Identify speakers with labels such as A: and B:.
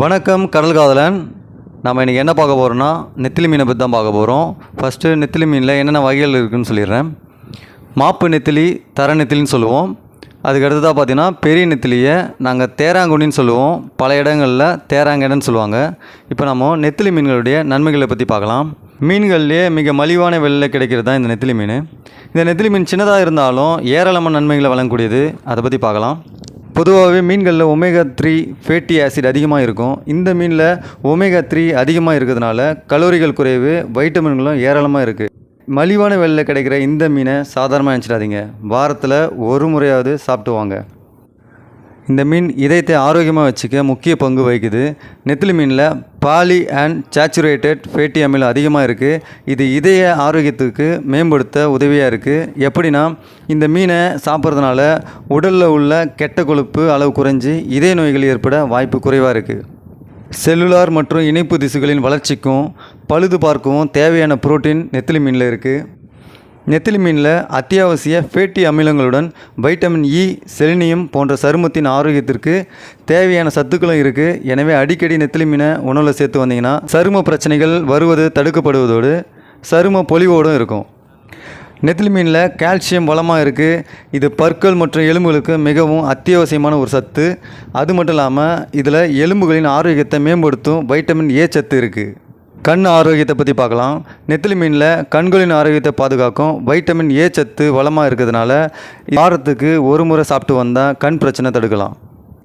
A: வணக்கம் கடல் காதலன். நம்ம இன்றைக்கி என்ன பார்க்க போகிறோம்னா நெத்திலி மீனை பற்றி தான் பார்க்க போகிறோம் ஃபஸ்ட்டு நெத்திலி மீனில் என்னென்ன வகைகள் இருக்குதுன்னு சொல்லிடுறேன். மாப்பு நெத்திலி தர நெத்திலின்னு சொல்லுவோம். அதுக்கு அடுத்ததாக பார்த்தீங்கன்னா பெரிய நெத்திலியை நாங்கள் தேராங்குனின்னு சொல்லுவோம். பல இடங்களில் தேராங்கடன்னு சொல்லுவாங்க. இப்போ நம்ம நெத்திலி மீன்களுடைய நன்மைகளை பற்றி பார்க்கலாம். மீன்கள்லேயே மிக மலிவான விலையில் கிடைக்கிறது தான் இந்த நெத்திலி மீன். இந்த நெத்திலி மீன் சின்னதாக இருந்தாலும் ஏராளமான நன்மைகளை வழங்கக்கூடியது. அதை பற்றி பார்க்கலாம். பொதுவாகவே மீன்களில் ஒமேகா த்ரீ ஃபேட்டி ஆசிட் அதிகமாக இருக்கும். இந்த மீனில் ஒமேகா த்ரீ அதிகமாக இருக்கிறதுனால கலோரிகள் குறைவு வைட்டமின்களும் ஏராளமாக இருக்குது மலிவான வெளில கிடைக்கிற இந்த மீனை சாதாரணமாக நினச்சிடாதீங்க. வாரத்தில் ஒரு முறையாவது சாப்பிட்டு வாங்க. இந்த மீன் இதயத்தை ஆரோக்கியமாக வச்சுக்க முக்கிய பங்கு வகிக்குது. நெத்திலி மீனில் பாலி அண்ட் சேச்சுரேட்டட் ஃபேட்டி அமிலம் அதிகமாக இருக்குது இது இதய ஆரோக்கியத்துக்கு மேம்படுத்த உதவியாக இருக்குது எப்படின்னா இந்த மீனை சாப்பிட்றதுனால உடலில் உள்ள கெட்ட கொழுப்பு அளவு குறைஞ்சி இதய நோய்கள் ஏற்பட வாய்ப்பு குறைவாக இருக்குது செல்லுலார் மற்றும் இணைப்பு திசுகளின் வளர்ச்சிக்கும் பழுது பார்க்கவும் தேவையான புரோட்டீன் நெத்திலி மீனில் இருக்குது நெத்திலி மீனில் அத்தியாவசிய ஃபேட்டி அமிலங்களுடன் வைட்டமின் இ செலினியம் போன்ற சருமத்தின் ஆரோக்கியத்திற்கு தேவையான சத்துக்களும் இருக்குது எனவே அடிக்கடி நெத்திலி மீனை உணவில் சேர்த்து வந்தீங்கன்னா சரும பிரச்சனைகள் வருவது தடுக்கப்படுவதோடு சரும பொலிவோடும் இருக்கும். நெத்திலி மீனில் கால்சியம் வளமாக இருக்குது இது பற்கள் மற்றும் எலும்புகளுக்கு மிகவும் அத்தியாவசியமான ஒரு சத்து. அது மட்டும் இல்லாமல் இதில் எலும்புகளின் ஆரோக்கியத்தை மேம்படுத்தும் வைட்டமின் ஏ சத்து இருக்குது கண் ஆரோக்கியத்தை பற்றி பார்க்கலாம். நெத்திலி மீனில் கண்களின் ஆரோக்கியத்தை பாதுகாக்கும். வைட்டமின் ஏ சத்து வளமாக இருக்கிறதுனால வாரத்துக்கு ஒரு முறை சாப்பிட்டு வந்தால் கண் பிரச்சனை தடுக்கலாம்.